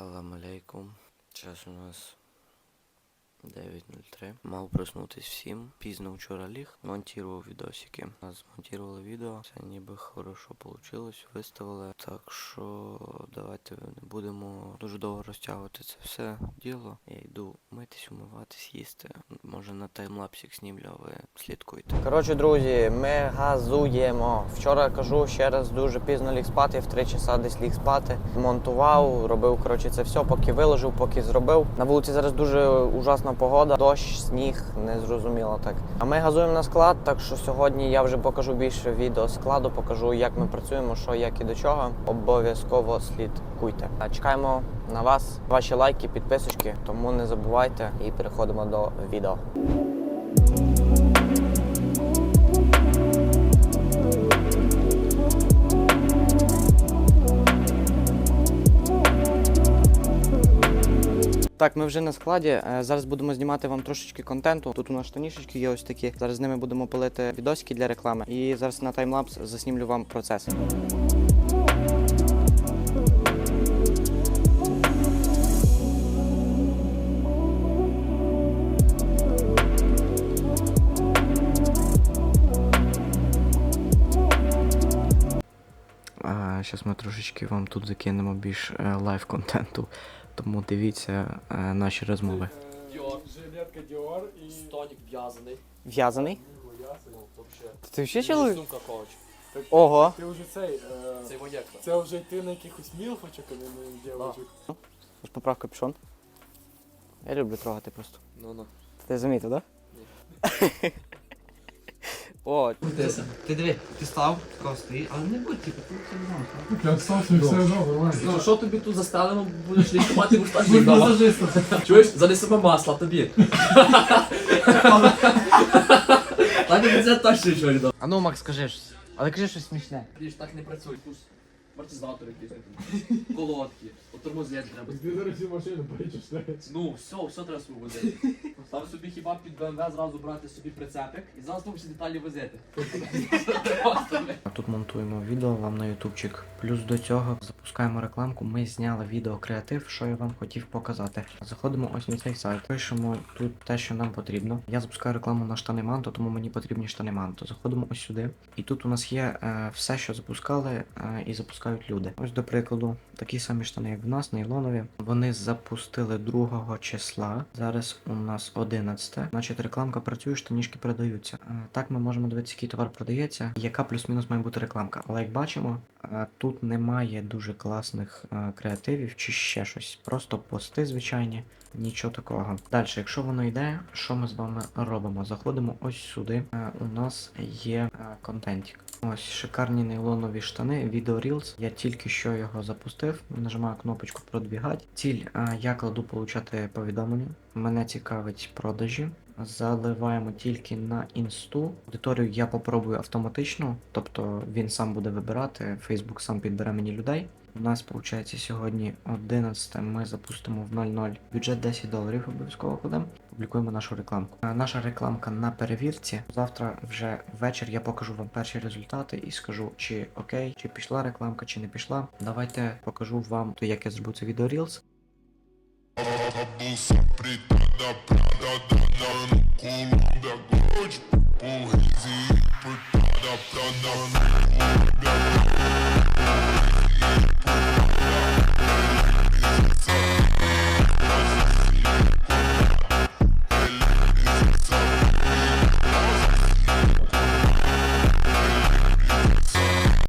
Салам алейкум. Час у нас 9.03. Мав проснутись всім. Пізно вчора ліг, монтував відосики. Змонтували відео. Це ніби хорошо вийшло, виставили. Так що давайте не будемо дуже довго розтягувати це все діло. Я йду митись, умиватись, їсти. Може на таймлапсик знімлю, а ви слідкуйте. Коротше, друзі, ми газуємо. Вчора кажу ще раз дуже пізно ліг спати, в 3 часа десь ліг спати. Монтував, робив коротше це все, поки виложив, поки зробив. На вулиці зараз дуже ужасна погода, дощ, сніг, не зрозуміло так. А ми газуємо на склад, так що сьогодні я вже покажу більше відео складу, покажу, як ми працюємо, що, як і до чого. Обов'язково слідкуйте. Чекаємо на вас, ваші лайки, підписочки, тому не забувайте і переходимо до відео. Так, ми вже на складі. Е, Зараз будемо знімати вам трошечки контенту. Тут у нас штанішечки є ось такі. Зараз з ними будемо пилити відосики для реклами. І зараз на таймлапс заснімлю вам процес. Зараз ми трошечки вам тут закинемо більш е, лайв контенту. Тому дивіться е, наші розмови. Жилетка Dior и... Стонік в'язаний. В'язаний? Ти ще чоловік? Сумка коуч. Так, Ого. Ти вже цей, е, Це воєкна. це вже ти на якихось мілфочок, а не на дівочок. Ось поправ капюшон. Я люблю трогати просто. Ну ну. Ти замітив, так? Да? О, Крутися. Ти диви, ти став, такого стоїть, але не будь типу, тут все нормально. Я встав, все одно, нормально. Ну що тобі тут застелимо, будеш лікувати в штаті вдома? Чуєш? Занесемо масла тобі. Так тобі це точно що відомо. А ну, Макс, скажи щось. Але кажи щось смішне. Ти ж так не працює. Тут амортизатори якісь, колодки, от тормозець треба. Ти зараз всі машини бачиш, Ну, все, все треба собі возити. Там собі хіба під BMW зразу брати собі прицепик і зразу там всі деталі возити. Тут монтуємо відео вам на ютубчик. Плюс до цього запускаємо рекламку. Ми зняли відео креатив, що я вам хотів показати. Заходимо ось на цей сайт. Пишемо тут те, що нам потрібно. Я запускаю рекламу на штани Манто, тому мені потрібні штани Манто. Заходимо ось сюди. І тут у нас є е, все, що запускали е, і запускають люди. Ось до прикладу, такі самі штани, як в нас, нейлонові. Вони запустили 2 числа. Зараз у нас 11. Значить, рекламка працює, штанішки продаються. Е, Так ми можемо дивитися, який товар продається, яка плюс-мінус має бути рекламка. Але як бачимо, е, тут немає дуже класних е, креативів чи ще щось. Просто пости звичайні. Нічого такого. Далі, якщо воно йде, що ми з вами робимо? Заходимо ось сюди. У нас є контентик. Ось шикарні нейлонові штани, Video Reels. Я тільки що його запустив. Нажимаю кнопочку продвігати. Ціль я кладу получати повідомлення. Мене цікавить продажі. Заливаємо тільки на інсту. Аудиторію я попробую автоматично, тобто він сам буде вибирати, Facebook сам підбере мені людей. У нас виходить сьогодні 11, ми запустимо в 00. Бюджет 10 доларів обов'язково кладемо. Публікуємо нашу рекламку. Наша рекламка на перевірці. Завтра вже ввечері я покажу вам перші результати і скажу, чи окей, чи пішла рекламка, чи не пішла. Давайте покажу вам, то як я зробив це відео Reels.